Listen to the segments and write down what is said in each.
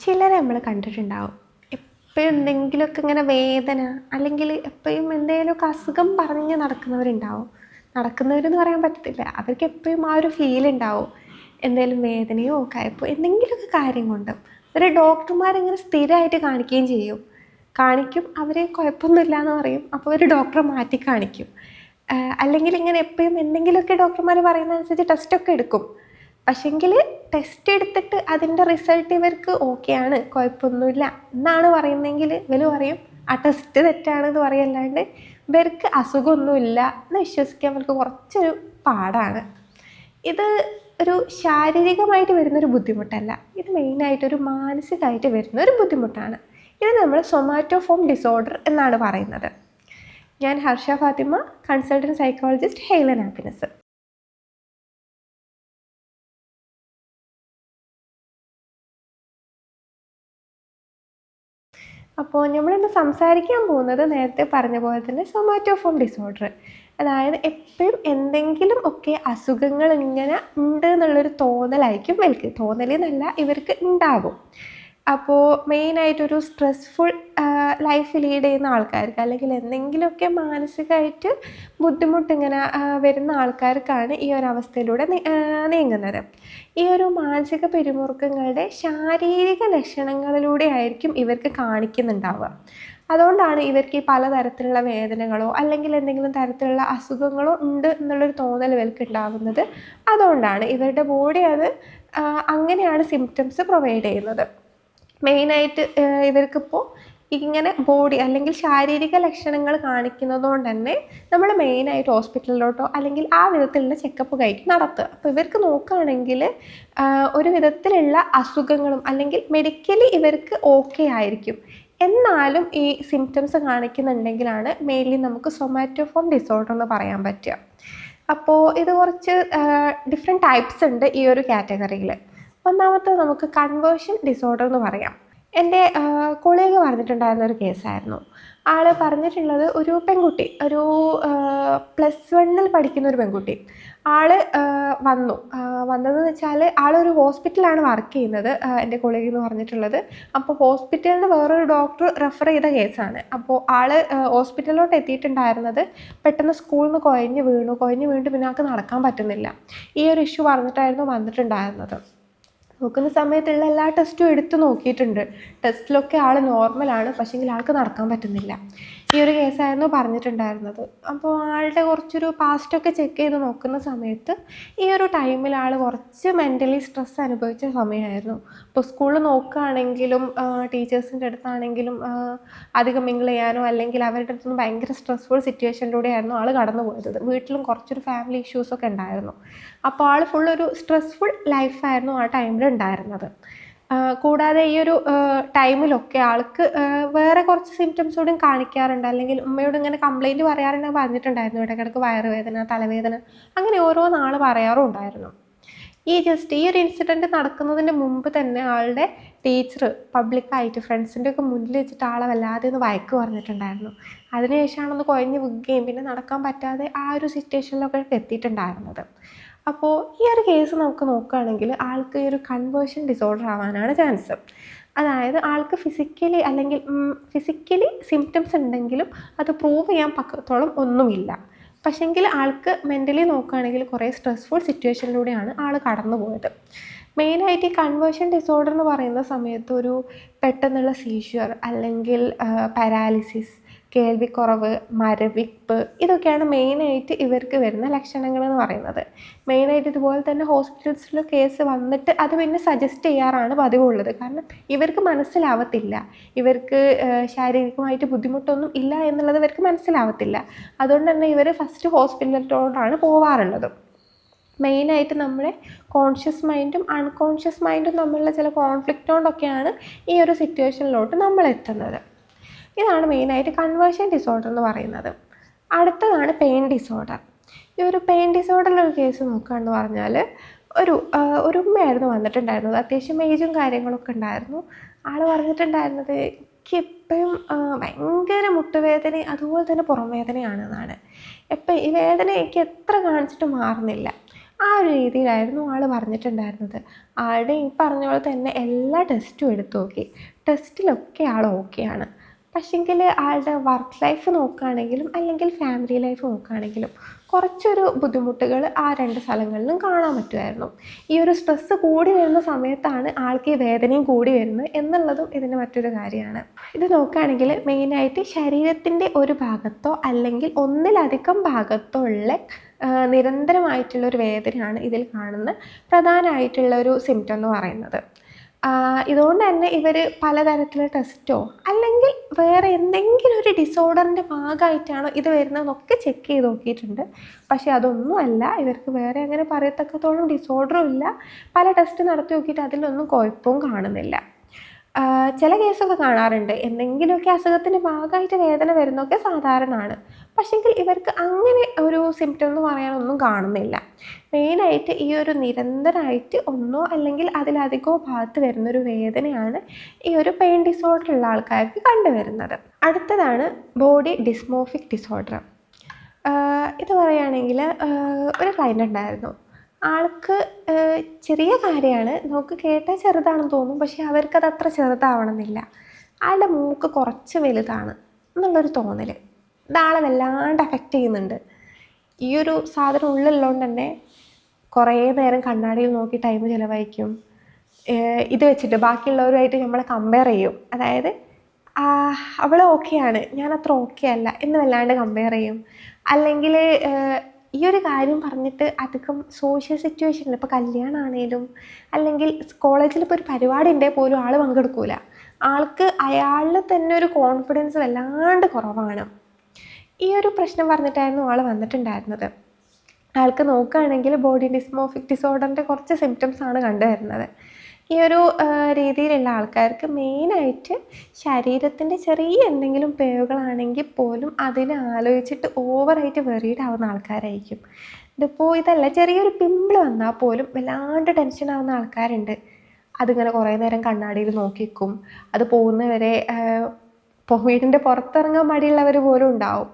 ചിലരെ നമ്മൾ കണ്ടിട്ടുണ്ടാവും. എപ്പോഴും എന്തെങ്കിലുമൊക്കെ ഇങ്ങനെ വേദന അല്ലെങ്കിൽ എപ്പോഴും എന്തെങ്കിലുമൊക്കെ അസുഖം പറഞ്ഞ് നടക്കുന്നവരുണ്ടാവും. നടക്കുന്നവരെന്ന് പറയാൻ പറ്റത്തില്ല. അവർക്ക് എപ്പോഴും ആ ഒരു ഫീൽ ഉണ്ടാവും. എന്തെങ്കിലും വേദനയോ കയപ്പോ എന്തെങ്കിലുമൊക്കെ കാര്യം കൊണ്ട്. ഒരു ഡോക്ടർമാരിങ്ങനെ സ്ഥിരമായിട്ട് കാണിക്കുകയും ചെയ്യും. കാണിക്കും അവർ കുഴപ്പമൊന്നുമില്ല എന്ന് പറയും. അപ്പോൾ ഒരു ഡോക്ടറെ മാറ്റി കാണിക്കും. അല്ലെങ്കിൽ ഇങ്ങനെ എപ്പോഴും എന്തെങ്കിലുമൊക്കെ ഡോക്ടർമാർ പറയുന്നതനുസരിച്ച് ടെസ്റ്റൊക്കെ എടുക്കും. പക്ഷെങ്കിൽ ടെസ്റ്റ് എടുത്തിട്ട് അതിന്റെ റിസൾട്ട് ഇവർക്ക് ഓക്കെയാണ് കുഴപ്പമൊന്നുമില്ല. എന്നാണ് പറയുന്നതെങ്കിൽ ഇവർ പറയും ആ ടെസ്റ്റ് തെറ്റാണെന്ന് പറയല്ലാണ്ട് ഇവർക്ക് അസുഖമൊന്നുമില്ല എന്ന് വിശ്വസിക്കാൻ അവർക്ക് കുറച്ചൊരു പാടാണ്. ഇത് ഒരു ശാരീരികമായിട്ട് വരുന്നൊരു ബുദ്ധിമുട്ടല്ല. ഇത് മെയിനായിട്ട് ഒരു മാനസികമായിട്ട് വരുന്ന ഒരു ബുദ്ധിമുട്ടാണ്. ഇത് നമ്മൾ സൊമാറ്റോഫോം ഡിസോർഡർ എന്നാണ് പറയുന്നത്. ഞാൻ ഹർഷ ഫാത്തിമ കൺസൾട്ടന്റ് സൈക്കോളജിസ്റ്റ് ഹെയ്ലൻ ഹാപ്പിനെസ് അപ്പോൾ നമ്മളിന്ന് സംസാരിക്കാൻ പോകുന്നത് നേരത്തെ പറഞ്ഞ പോലെ തന്നെ സൊമാറ്റോഫോം ഡിസോർഡർ. അതായത് എപ്പോഴും എന്തെങ്കിലും ഒക്കെ അസുഖങ്ങൾ ഇങ്ങനെ ഉണ്ട് എന്നുള്ളൊരു തോന്നലായിരിക്കും ഇവർക്ക്. തോന്നലെന്നല്ല ഇവർക്ക് ഉണ്ടാകും അപ്പോൾ മെയിനായിട്ടൊരു സ്ട്രെസ്ഫുൾ ലൈഫ് ലീഡ് ചെയ്യുന്ന ആൾക്കാർക്ക് അല്ലെങ്കിൽ എന്തെങ്കിലുമൊക്കെ മാനസികമായിട്ട് ബുദ്ധിമുട്ടിങ്ങനെ വരുന്ന ആൾക്കാർക്കാണ് ഈ ഒരു അവസ്ഥയിലൂടെ നീങ്ങുന്നത്. ഈ ഒരു മാനസിക പിരിമുറുക്കങ്ങളുടെ ശാരീരിക ലക്ഷണങ്ങളിലൂടെ ആയിരിക്കും ഇവർക്ക് കാണിക്കുന്നുണ്ടാവുക. അതുകൊണ്ടാണ് ഇവർക്ക് ഈ പലതരത്തിലുള്ള വേദനകളോ അല്ലെങ്കിൽ എന്തെങ്കിലും തരത്തിലുള്ള അസുഖങ്ങളോ ഉണ്ട് എന്നുള്ളൊരു തോന്നൽ ഇവർക്ക് ഉണ്ടാകുന്നത് അതുകൊണ്ടാണ് ഇവരുടെ ബോഡി അത് അങ്ങനെയാണ് സിംറ്റംസ് പ്രൊവൈഡ് ചെയ്യുന്നത്. മെയിനായിട്ട് ഇവർക്കിപ്പോൾ ഇങ്ങനെ ബോഡി അല്ലെങ്കിൽ ശാരീരിക ലക്ഷണങ്ങൾ കാണിക്കുന്നത് കൊണ്ട് തന്നെ നമ്മൾ മെയിനായിട്ട് ഹോസ്പിറ്റലിലോട്ടോ അല്ലെങ്കിൽ ആ വിധത്തിലുള്ള ചെക്കപ്പ് കഴിക്കും നടത്തുക. അപ്പോൾ ഇവർക്ക് നോക്കുകയാണെങ്കിൽ ഒരു വിധത്തിലുള്ള അസുഖങ്ങളും അല്ലെങ്കിൽ മെഡിക്കലി ഇവർക്ക് ഓക്കെ ആയിരിക്കും. എന്നാലും ഈ സിംറ്റംസ് കാണിക്കുന്നുണ്ടെങ്കിലാണ് മെയിൻലി നമുക്ക് സൊമാറ്റോഫോം ഡിസോർഡർ എന്ന് പറയാൻ പറ്റുക. അപ്പോൾ ഇത് കുറച്ച് ഡിഫറെന്റ് ടൈപ്സ് ഉണ്ട് ഈ ഒരു കാറ്റഗറിയിൽ ഒന്നാമത്തെ നമുക്ക് കൺവേർഷൻ ഡിസോർഡർ എന്ന് പറയാം. എന്റെ കൊളീഗ് പറഞ്ഞിട്ടുണ്ടായിരുന്ന ഒരു കേസായിരുന്നു. ആൾ പറഞ്ഞിട്ടുള്ളത് ഒരു പെൺകുട്ടി ഒരു പ്ലസ് വണ്ണിൽ പഠിക്കുന്ന ഒരു പെൺകുട്ടി. ആൾ വന്നു. വന്നതെന്ന് വെച്ചാൽ ആളൊരു ഹോസ്പിറ്റലാണ് വർക്ക് ചെയ്യുന്നത് എന്റെ കൊളീഗ് എന്ന് പറഞ്ഞിട്ടുള്ളത്. അപ്പോൾ ഹോസ്പിറ്റലിൽ വേറൊരു ഡോക്ടർ റെഫർ ചെയ്ത കേസാണ്. അപ്പോൾ ആൾ ഹോസ്പിറ്റലിലോട്ട് എത്തിയിട്ടുണ്ടായിരുന്നത് പെട്ടെന്ന് സ്കൂളിൽ നിന്ന് കുഴഞ്ഞ് വീണു. കുഴഞ്ഞ് വീണിട്ട് പിന്നെ ആൾക്ക് നടക്കാൻ പറ്റുന്നില്ല. ഈ ഒരു ഇഷ്യൂ പറഞ്ഞിട്ടായിരുന്നു വന്നിട്ടുണ്ടായിരുന്നത്. നോക്കുന്ന സമയത്തുള്ള എല്ലാ ടെസ്റ്റും എടുത്തു നോക്കിയിട്ടുണ്ട്. ടെസ്റ്റിലൊക്കെ ആൾ നോർമലാണ് പക്ഷേങ്കിൽ ആൾക്ക് നടക്കാൻ പറ്റുന്നില്ല. ഈ ഒരു കേസായിരുന്നു പറഞ്ഞിട്ടുണ്ടായിരുന്നത്. അപ്പോൾ ആളുടെ കുറച്ചൊരു പാസ്റ്റൊക്കെ ചെക്ക് ചെയ്ത് നോക്കുന്ന സമയത്ത് ഈ ഒരു ടൈമിൽ ആൾ കുറച്ച് മെന്റലി സ്ട്രെസ് അനുഭവിച്ച സമയമായിരുന്നു. ഇപ്പോൾ സ്കൂളിൽ നോക്കുകയാണെങ്കിലും ടീച്ചേഴ്സിന്റെ അടുത്താണെങ്കിലും അധികം മിങ്കിൾ ചെയ്യാനോ അല്ലെങ്കിൽ അവരുടെ അടുത്തുനിന്ന് ഭയങ്കര സ്ട്രെസ്ഫുൾ സിറ്റുവേഷനിലൂടെയായിരുന്നു ആൾ കടന്നു പോയത്. വീട്ടിലും കുറച്ചൊരു ഫാമിലി ഇഷ്യൂസൊക്കെ ഉണ്ടായിരുന്നു. അപ്പോൾ ആൾ ഫുൾ ഒരു സ്ട്രെസ്ഫുൾ ലൈഫായിരുന്നു ആ ടൈമിൽ ഉണ്ടായിരുന്നത്. കൂടാതെ ഈ ഒരു ടൈമിലൊക്കെ ആൾക്ക് വേറെ കുറച്ച് സിംറ്റംസ് കൂടി കാണിക്കാറുണ്ട്. അല്ലെങ്കിൽ ഉമ്മയോട് ഇങ്ങനെ കംപ്ലൈന്റ് പറയാറുണ്ടെങ്കിൽ പറഞ്ഞിട്ടുണ്ടായിരുന്നു ഇടയ്ക്കിടയ്ക്ക് വയറുവേദന തലവേദന അങ്ങനെ ഓരോ നാൾ പറയാറും ഉണ്ടായിരുന്നു. ഈ ജസ്റ്റ് ഈ ഒരു ഇൻസിഡന്റ് നടക്കുന്നതിന് മുമ്പ് തന്നെ ആളുടെ ടീച്ചർ പബ്ലിക്കായിട്ട് ഫ്രണ്ട്സിന്റെ ഒക്കെ മുന്നിൽ വെച്ചിട്ട് ആളെ വല്ലാതെ ഒന്ന് വഴക്ക് പറഞ്ഞിട്ടുണ്ടായിരുന്നു. അതിനുശേഷമാണ് ഒന്ന് കുഴഞ്ഞ് വിൽക്കുകയും പിന്നെ നടക്കാൻ പറ്റാതെ ആ ഒരു സിറ്റുവേഷനിലൊക്കെ എത്തിയിട്ടുണ്ടായിരുന്നത്. അപ്പോൾ ഈ ഒരു കേസ് നമുക്ക് നോക്കുകയാണെങ്കിൽ ആൾക്ക് ഈ ഒരു കൺവേർഷൻ ഡിസോർഡർ ആവാനാണ് ചാൻസ് അതായത് ആൾക്ക് ഫിസിക്കലി അല്ലെങ്കിൽ ഫിസിക്കലി സിംറ്റംസ് ഉണ്ടെങ്കിലും അത് പ്രൂവ് ചെയ്യാൻ പക്കത്തോളം ഒന്നുമില്ല. പക്ഷെങ്കിൽ ആൾക്ക് മെന്റലി നോക്കുകയാണെങ്കിൽ കുറേ സ്ട്രെസ്ഫുൾ സിറ്റുവേഷനിലൂടെയാണ് ആൾ കടന്നു പോയത് മെയിനായിട്ട് ഈ കൺവേർഷൻ ഡിസോർഡർ എന്ന് പറയുന്ന സമയത്ത് ഒരു പെട്ടെന്നുള്ള സീഷ്യർ അല്ലെങ്കിൽ പാരാലിസിസ് കേൾവിക്കുറവ് മരവിപ്പ് ഇതൊക്കെയാണ് മെയിനായിട്ട് ഇവർക്ക് വരുന്ന ലക്ഷണങ്ങൾ എന്ന് പറയുന്നത്. മെയിനായിട്ട് ഇതുപോലെ തന്നെ ഹോസ്പിറ്റൽസിൽ കേസ് വന്നിട്ട് അത് പിന്നെ സജസ്റ്റ് ചെയ്യാറാണ് പതിവുള്ളത്. കാരണം ഇവർക്ക് മനസ്സിലാവത്തില്ല. ഇവർക്ക് ശാരീരികമായിട്ട് ബുദ്ധിമുട്ടൊന്നും ഇല്ല എന്നുള്ളത് ഇവർക്ക് മനസ്സിലാവത്തില്ല. അതുകൊണ്ട് തന്നെ ഇവർ ഫസ്റ്റ് ഹോസ്പിറ്റലിലോട്ടാണ് പോവാറുള്ളത്. മെയിനായിട്ട് നമ്മുടെ കോൺഷ്യസ് മൈൻഡും അൺകോൺഷ്യസ് മൈൻഡും തമ്മിലുള്ള ചില കോൺഫ്ലിക്റ്റ് കൊണ്ടൊക്കെയാണ് ഈ ഒരു സിറ്റുവേഷനിലോട്ട് നമ്മൾ എത്തുന്നത് ഇതാണ് മെയിനായിട്ട് കൺവേർഷൻ ഡിസോർഡർ എന്ന് പറയുന്നത്. അടുത്തതാണ് പെയിൻ ഡിസോർഡർ ഈ ഒരു പെയിൻ ഡിസോർഡറിന്റെ ഒരു കേസ് നോക്കുകയെന്ന് പറഞ്ഞാൽ ഒരു ഒരു ഉമ്മയായിരുന്നു വന്നിട്ടുണ്ടായിരുന്നത്. അത്യാവശ്യം ഏജും കാര്യങ്ങളൊക്കെ ഉണ്ടായിരുന്നു. ആൾ പറഞ്ഞിട്ടുണ്ടായിരുന്നത് എപ്പോഴും ഭയങ്കര മുട്ടുവേദന അതുപോലെ തന്നെ പുറം വേദനയാണെന്നാണ് എപ്പം ഈ വേദന എനിക്ക് എത്ര കാണിച്ചിട്ട് മാറുന്നില്ല. ആ ഒരു രീതിയിലായിരുന്നു ആൾ പറഞ്ഞിട്ടുണ്ടായിരുന്നത്. ആളുടെ ഈ പറഞ്ഞ പോലെ തന്നെ എല്ലാ ടെസ്റ്റും എടുത്തു നോക്കി. ടെസ്റ്റിലൊക്കെ ആൾ ഓക്കെയാണ് പക്ഷെങ്കിൽ ആളുടെ വർക്ക് ലൈഫ് നോക്കുകയാണെങ്കിലും അല്ലെങ്കിൽ ഫാമിലി ലൈഫ് നോക്കുകയാണെങ്കിലും കുറച്ചൊരു ബുദ്ധിമുട്ടുകൾ ആ രണ്ട് സ്ഥലങ്ങളിലും കാണാൻ പറ്റുമായിരുന്നു. ഈ ഒരു സ്ട്രെസ്സ് കൂടി വരുന്ന സമയത്താണ് ആൾക്ക് ഈ വേദനയും കൂടി വരുന്നത് എന്നുള്ളതും ഇതിന്റെ മറ്റൊരു കാര്യമാണ്. ഇത് നോക്കുകയാണെങ്കിൽ മെയിനായിട്ട് ശരീരത്തിന്റെ ഒരു ഭാഗത്തോ അല്ലെങ്കിൽ ഒന്നിലധികം ഭാഗത്തോ ഉള്ള നിരന്തരമായിട്ടുള്ള ഒരു വേദനയാണ് ഇതിൽ കാണുന്ന പ്രധാനമായിട്ടുള്ള ഒരു സിംറ്റം എന്ന് പറയുന്നത്. ഇതുകൊണ്ട് തന്നെ ഇവർ പലതരത്തിലുള്ള ടെസ്റ്റോ വേറെ എന്തെങ്കിലും ഒരു ഡിസോർഡറിന്റെ ഭാഗമായിട്ടാണോ ഇത് വരുന്നതെന്നൊക്കെ ചെക്ക് ചെയ്ത് നോക്കിയിട്ടുണ്ട്. പക്ഷേ അതൊന്നുമല്ല. ഇവർക്ക് വേറെ അങ്ങനെ പറയത്തക്കത്തോളം ഡിസോർഡറും ഇല്ല. പല ടെസ്റ്റ് നടത്തി നോക്കിയിട്ട് അതിലൊന്നും കുഴപ്പവും കാണുന്നില്ല. ചില കേസൊക്കെ കാണാറുണ്ട്. എന്തെങ്കിലുമൊക്കെ അസുഖത്തിന്റെ ഭാഗമായിട്ട് വേദന വരുന്നതൊക്കെ സാധാരണമാണ്. പക്ഷെങ്കിൽ ഇവർക്ക് അങ്ങനെ ഒരു സിംറ്റം എന്ന് പറയാനൊന്നും കാണുന്നില്ല. മെയിനായിട്ട് ഈ ഒരു നിരന്തരമായിട്ട് ഒന്നോ അല്ലെങ്കിൽ അതിലധികമോ ഭാഗത്ത് വരുന്നൊരു വേദനയാണ് ഈ ഒരു പെയിൻ ഡിസോർഡർ ഉള്ള ആൾക്കാർക്ക് കണ്ടുവരുന്നത്. അടുത്തതാണ് ബോഡി ഡിസ്മോഫിക് ഡിസോർഡർ ഇത് പറയുകയാണെങ്കിൽ ഒരു ക്ലയന്റ് ഉണ്ടായിരുന്നു. ആൾക്ക് ചെറിയ കാര്യമാണ്. നമുക്ക് കേട്ടാൽ ചെറുതാണെന്ന് തോന്നും പക്ഷേ അവർക്കത് അത്ര ചെറുതാവണമെന്നില്ല. ആളുടെ മൂക്ക് കുറച്ച് വലുതാണ് എന്നുള്ളൊരു തോന്നൽ ഇതാളെ വല്ലാണ്ട് അഫക്റ്റ് ചെയ്യുന്നുണ്ട്. ഈ ഒരു സാധനം ഉള്ളിലുള്ളതുകൊണ്ട് തന്നെ കുറേ നേരം കണ്ണാടിയിൽ നോക്കി ടൈം ചിലവഴിക്കും. ഇത് വെച്ചിട്ട് ബാക്കിയുള്ളവരുമായിട്ട് നമ്മളെ കമ്പയർ ചെയ്യും. അതായത് അവൾ ഓക്കെയാണ് ഞാൻ അത്ര ഓക്കെ അല്ല എന്ന് വല്ലാണ്ട് കമ്പയർ ചെയ്യും. അല്ലെങ്കിൽ ഈ ഒരു കാര്യം പറഞ്ഞിട്ട് അധികം സോഷ്യൽ സിറ്റുവേഷനിൽ ഇപ്പോൾ കല്യാണമാണേലും അല്ലെങ്കിൽ കോളേജിൽ ഇപ്പോൾ ഒരു പരിപാടി ഉണ്ടെങ്കിൽ പോലും ആൾ പങ്കെടുക്കൂല. ആൾക്ക് അയാളിൽ തന്നെ ഒരു കോൺഫിഡൻസ് വല്ലാണ്ട് കുറവാണ്. ഈ ഒരു പ്രശ്നം പറഞ്ഞിട്ടായിരുന്നു ആൾ വന്നിട്ടുണ്ടായിരുന്നത്. ആൾക്ക് നോക്കുകയാണെങ്കിൽ ബോഡി ഡിസ്മോഫിക് ഡിസോർഡറിന്റെ കുറച്ച് സിംറ്റംസ് ആണ് കണ്ടുവരുന്നത്. ഈ ഒരു രീതിയിലുള്ള ആൾക്കാർക്ക് മെയിനായിട്ട് ശരീരത്തിന്റെ ചെറിയ എന്തെങ്കിലും പേവുകളാണെങ്കിൽ പോലും അതിനെ ആലോചിച്ചിട്ട് ഓവറായിട്ട് വെറീഡ് ആവുന്ന ആൾക്കാരായിരിക്കും. ഇതിപ്പോൾ ഇതല്ല ചെറിയൊരു പിമ്പിൾ വന്നാൽ പോലും വല്ലാണ്ട് ടെൻഷൻ ആവുന്ന ആൾക്കാരുണ്ട്. അതിങ്ങനെ കുറേ നേരം കണ്ണാടിയിൽ നോക്കിക്കും. അത് പോകുന്നവരെ വീടിന്റെ പുറത്തിറങ്ങാൻ മടിയുള്ളവർ പോലും ഉണ്ടാവും.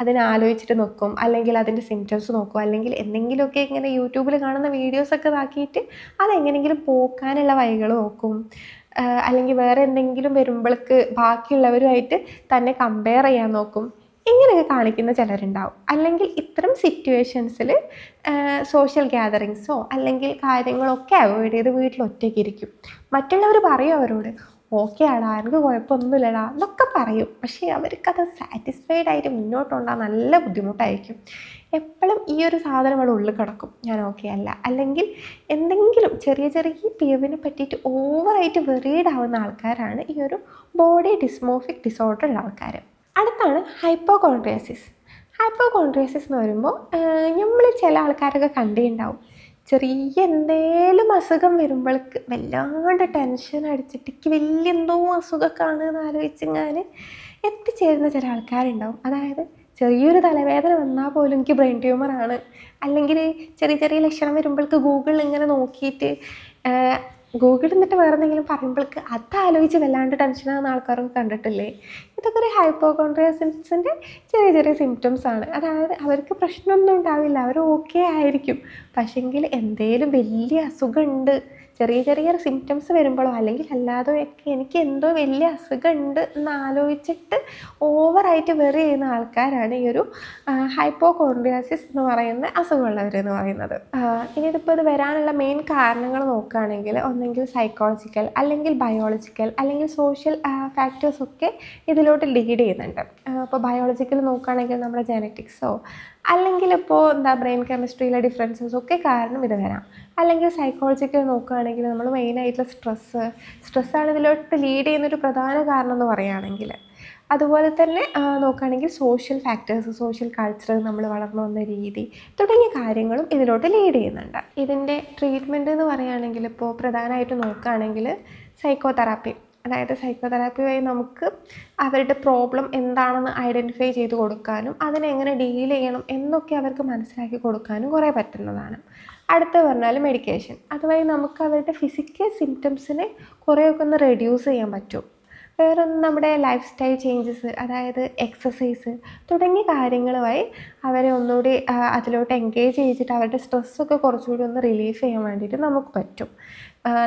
അതിനാലോചിച്ചിട്ട് നോക്കും. അല്ലെങ്കിൽ അതിന്റെ സിംറ്റംസ് നോക്കും. അല്ലെങ്കിൽ എന്തെങ്കിലുമൊക്കെ ഇങ്ങനെ യൂട്യൂബിൽ കാണുന്ന വീഡിയോസൊക്കെ ഇതാക്കിയിട്ട് അതെങ്ങനെയെങ്കിലും പോക്കാനുള്ള വഴികൾ നോക്കും. അല്ലെങ്കിൽ വേറെ എന്തെങ്കിലും വരുമ്പോഴേക്ക് ബാക്കിയുള്ളവരുമായിട്ട് തന്നെ കമ്പയർ ചെയ്യാൻ നോക്കും. ഇങ്ങനെയൊക്കെ കാണിക്കുന്ന ചിലരുണ്ടാവും. അല്ലെങ്കിൽ ഇത്തരം സിറ്റുവേഷൻസിൽ സോഷ്യൽ ഗ്യാതറിങ്സോ അല്ലെങ്കിൽ കാര്യങ്ങളൊക്കെ അവോയ്ഡ് ചെയ്ത് വീട്ടിൽ ഒറ്റയ്ക്ക് ഇരിക്കും. മറ്റുള്ളവർ പറയും അവരോട് ഓക്കെ ആടാ എനിക്ക് കുഴപ്പമൊന്നുമില്ലടാ എന്നൊക്കെ പറയും. പക്ഷേ അവർക്കത് സാറ്റിസ്ഫൈഡ് ആയിട്ട് മുന്നോട്ട് നല്ല ബുദ്ധിമുട്ടായിരിക്കും. എപ്പോഴും ഈ ഒരു സാധനം അവിടെ ഉള്ളിൽ കിടക്കും. ഞാൻ ഓക്കെ അല്ല. അല്ലെങ്കിൽ എന്തെങ്കിലും ചെറിയ ചെറിയ പിയവിനെ പറ്റിയിട്ട് ഓവറായിട്ട് വെറീഡ് ആവുന്ന ആൾക്കാരാണ് ഈ ഒരു ബോഡി ഡിസ്മോഫിക് ഡിസോർഡർ ഉള്ള ആൾക്കാർ അടുത്താണ് ഹൈപ്പോകോൺട്രിയാസിസ് ഹൈപ്പോകോൺട്രിയാസിസ് എന്ന് പറയുമ്പോൾ നമ്മൾ ചില ആൾക്കാരൊക്കെ കണ്ടിട്ടുണ്ടാവും. ചെറിയ എന്തേലും അസുഖം വരുമ്പോഴേക്ക് വല്ലാണ്ട് ടെൻഷൻ അടിച്ചിട്ട് എനിക്ക് വലിയ എന്തോ അസുഖമൊക്കെയാണ് എന്ന് ഞാൻ എത്തിച്ചേരുന്ന ചില ആൾക്കാരുണ്ടാവും. അതായത് ചെറിയൊരു തലവേദന വന്നാൽ പോലും എനിക്ക് ബ്രെയിൻ ട്യൂമറാണ് അല്ലെങ്കിൽ ചെറിയ ചെറിയ ലക്ഷണം വരുമ്പോഴേക്ക് ഗൂഗിളിൽ ഇങ്ങനെ നോക്കിയിട്ട് ഗൂഗിളിൽ നിന്നിട്ട് വേറെ എന്തെങ്കിലും പറയുമ്പോഴേക്ക് അതാലോചിച്ച് വല്ലാണ്ട് ടെൻഷനാകുന്ന ആൾക്കാരൊക്കെ കണ്ടിട്ടില്ലേ? ഇതൊക്കെ ഒരു ഹൈപ്പോകോൺട്രിയസിന്റെ ചെറിയ ചെറിയ സിംറ്റംസ് ആണ്. അതായത് അവർക്ക് പ്രശ്നമൊന്നും ഉണ്ടാവില്ല. അവർ ഓക്കെ ആയിരിക്കും. പക്ഷെങ്കിൽ എന്തേലും വലിയ അസുഖമുണ്ട് ചെറിയ ചെറിയ സിംറ്റംസ് വരുമ്പോഴോ അല്ലെങ്കിൽ അല്ലാതെ ഒക്കെ എനിക്ക് എന്തോ വലിയ അസുഖമുണ്ട് എന്ന് ആലോചിച്ചിട്ട് ഓവറായിട്ട് വെറി ചെയ്യുന്ന ആൾക്കാരാണ് ഈ ഒരു ഹൈപ്പോകോൺഡ്രിയാസിസ് എന്ന് പറയുന്ന അസുഖമുള്ളവർ എന്ന് പറയുന്നത്. ഇനി ഇതിപ്പോൾ ഇത് വരാനുള്ള മെയിൻ കാരണങ്ങൾ നോക്കുകയാണെങ്കിൽ ഒന്നെങ്കിൽ സൈക്കോളജിക്കൽ അല്ലെങ്കിൽ ബയോളജിക്കൽ അല്ലെങ്കിൽ സോഷ്യൽ ഫാക്ടേഴ്സൊക്കെ ഇതിലോട്ട് ലീഡ് ചെയ്യുന്നുണ്ട്. അപ്പോൾ ബയോളജിക്കൽ നോക്കുകയാണെങ്കിൽ നമ്മുടെ ജനറ്റിക്സോ അല്ലെങ്കിൽ ഇപ്പോൾ എന്താ ബ്രെയിൻ കെമിസ്ട്രിയിലെ ഡിഫറൻസസ് ഒക്കെ കാരണം ഇത് വരാം. അല്ലെങ്കിൽ സൈക്കോളജിക്കൽ നോക്കുകയാണെങ്കിൽ നമ്മൾ മെയിനായിട്ടുള്ള സ്ട്രെസ്സ് സ്ട്രെസ്സാണ് ഇതിലോട്ട് ലീഡ് ചെയ്യുന്നൊരു പ്രധാന കാരണം എന്ന് പറയുകയാണെങ്കിൽ. അതുപോലെ തന്നെ നോക്കുകയാണെങ്കിൽ സോഷ്യൽ ഫാക്ടേഴ്സ് സോഷ്യൽ കൾച്ചർ നമ്മൾ വളർന്നു വന്ന രീതി തുടങ്ങിയ കാര്യങ്ങളും ഇതിലോട്ട് ലീഡ് ചെയ്യുന്നുണ്ട്. ഇതിന്റെ ട്രീറ്റ്മെന്റ് എന്ന് പറയുകയാണെങ്കിൽ ഇപ്പോൾ പ്രധാനമായിട്ട് നോക്കുകയാണെങ്കിൽ സൈക്കോ തെറാപ്പി അതായത് സൈക്കോതെറാപ്പി വഴി നമുക്ക് അവരുടെ പ്രോബ്ലം എന്താണെന്ന് ഐഡന്റിഫൈ ചെയ്ത് കൊടുക്കാനും അതിനെങ്ങനെ ഡീൽ ചെയ്യണം എന്നൊക്കെ അവർക്ക് മനസ്സിലാക്കി കൊടുക്കാനും കുറേ പറ്റുന്നതാണ്. അടുത്ത പറഞ്ഞാൽ മെഡിക്കേഷൻ അതുവഴി നമുക്ക് അവരുടെ ഫിസിക്കൽ സിംറ്റംസിനെ കുറേയൊക്കെ ഒന്ന് റെഡ്യൂസ് ചെയ്യാൻ പറ്റും. വേറൊന്ന് നമ്മുടെ ലൈഫ് സ്റ്റൈൽ ചേഞ്ചസ് അതായത് എക്സസൈസ് തുടങ്ങിയ കാര്യങ്ങളുമായി അവരെ ഒന്നുകൂടി അതിലോട്ട് എൻഗേജ് ചെയ്തിട്ട് അവരുടെ സ്ട്രെസ്സൊക്കെ കുറച്ചുകൂടി ഒന്ന് റിലീഫ് ചെയ്യാൻ വേണ്ടിയിട്ട് നമുക്ക് പറ്റും.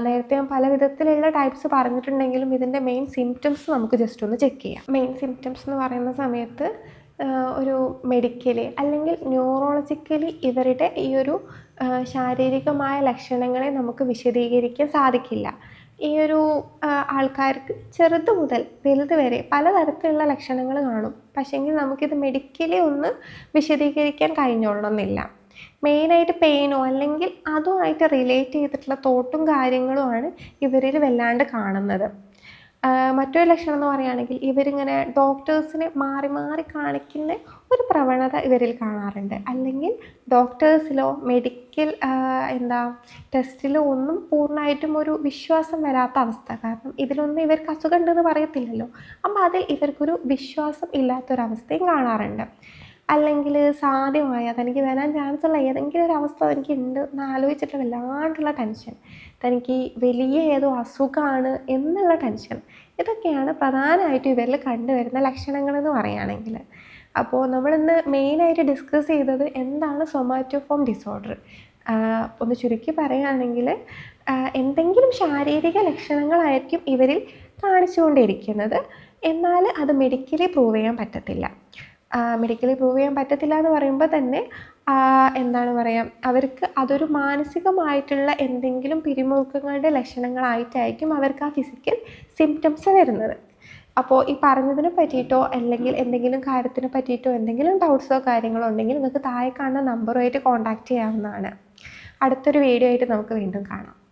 നേരത്തെ ഞാൻ പല വിധത്തിലുള്ള ടൈപ്സ് പറഞ്ഞിട്ടുണ്ടെങ്കിലും ഇതിന്റെ മെയിൻ സിംറ്റംസ് നമുക്ക് ജസ്റ്റ് ഒന്ന് ചെക്ക് ചെയ്യാം. മെയിൻ സിംറ്റംസ് എന്ന് പറയുന്ന സമയത്ത് ഒരു മെഡിക്കലി അല്ലെങ്കിൽ ന്യൂറോളജിക്കലി ഇവരുടെ ഈ ഒരു ശാരീരികമായ ലക്ഷണങ്ങളെ നമുക്ക് വിശദീകരിക്കാൻ സാധിക്കില്ല. ഈ ഒരു ആൾക്കാർക്ക് ചെറുത് മുതൽ വലുത് വരെ പലതരത്തിലുള്ള ലക്ഷണങ്ങൾ കാണും. പക്ഷേങ്കിൽ നമുക്കിത് മെഡിക്കലി ഒന്ന് വിശദീകരിക്കാൻ കഴിഞ്ഞോളണമെന്നില്ല. മെയിനായിട്ട് പെയിനോ അല്ലെങ്കിൽ അതുമായിട്ട് റിലേറ്റ് ചെയ്തിട്ടുള്ള തോട്ടും കാര്യങ്ങളുമാണ് ഇവരിൽ വല്ലാണ്ട് കാണുന്നത്. മറ്റൊരു ലക്ഷണം എന്ന് പറയുകയാണെങ്കിൽ ഇവരിങ്ങനെ ഡോക്ടേഴ്സിനെ മാറി മാറി കാണിക്കുന്ന ഒരു പ്രവണത ഇവരിൽ കാണാറുണ്ട്. അല്ലെങ്കിൽ ഡോക്ടേഴ്സിലോ മെഡിക്കൽ എന്താ ടെസ്റ്റിലോ ഒന്നും പൂർണമായിട്ടും ഒരു വിശ്വാസം വരാത്ത അവസ്ഥ. കാരണം ഇതിലൊന്നും ഇവർക്ക് അസുഖം ഉണ്ടെന്ന് പറയത്തില്ലല്ലോ. അപ്പം അതിൽ ഇവർക്കൊരു വിശ്വാസം ഇല്ലാത്തൊരവസ്ഥയും കാണാറുണ്ട്. അല്ലെങ്കിൽ സാധ്യമായ തനിക്ക് വരാൻ ചാൻസ് ഉള്ള ഏതെങ്കിലും ഒരു അവസ്ഥ എനിക്ക് ഉണ്ട് എന്ന് ആലോചിച്ചിട്ട് വല്ലാണ്ടുള്ള ടെൻഷൻ തനിക്ക് വലിയ ഏതോ അസുഖമാണ് എന്നുള്ള ടെൻഷൻ ഇതൊക്കെയാണ് പ്രധാനമായിട്ടും ഇവരിൽ കണ്ടുവരുന്ന ലക്ഷണങ്ങളെന്ന് പറയുകയാണെങ്കിൽ. അപ്പോൾ നമ്മളിന്ന് മെയിനായിട്ട് ഡിസ്കസ് ചെയ്തത് എന്താണ് സൊമാറ്റോഫോം ഡിസോർഡർ ഒന്ന് ചുരുക്കി പറയുകയാണെങ്കിൽ എന്തെങ്കിലും ശാരീരിക ലക്ഷണങ്ങളായിരിക്കും ഇവരിൽ കാണിച്ചുകൊണ്ടിരിക്കുന്നത്. എന്നാൽ അത് മെഡിക്കലി പ്രൂവ് ചെയ്യാൻ പറ്റത്തില്ല. മെഡിക്കലി പ്രൂവ് ചെയ്യാൻ പറ്റത്തില്ല എന്ന് പറയുമ്പോൾ തന്നെ എന്താണ് പറയുക അവർക്ക് അതൊരു മാനസികമായിട്ടുള്ള എന്തെങ്കിലും പിരിമുറുക്കങ്ങളുടെ ലക്ഷണങ്ങളായിട്ടായിരിക്കും അവർക്ക് ആ ഫിസിക്കൽ സിംറ്റംസ് വരുന്നത്. അപ്പോൾ ഈ പറഞ്ഞതിനെ പറ്റിയിട്ടോ അല്ലെങ്കിൽ എന്തെങ്കിലും കാര്യത്തിനെ പറ്റിയിട്ടോ എന്തെങ്കിലും ഡൗട്ട്സോ കാര്യങ്ങളോ ഉണ്ടെങ്കിൽ നിങ്ങൾക്ക് താഴെ കാണുന്ന നമ്പറുമായിട്ട് കോൺടാക്റ്റ് ചെയ്യാവുന്നതാണ്. അടുത്തൊരു വീഡിയോ ആയിട്ട് നമുക്ക് വീണ്ടും കാണാം.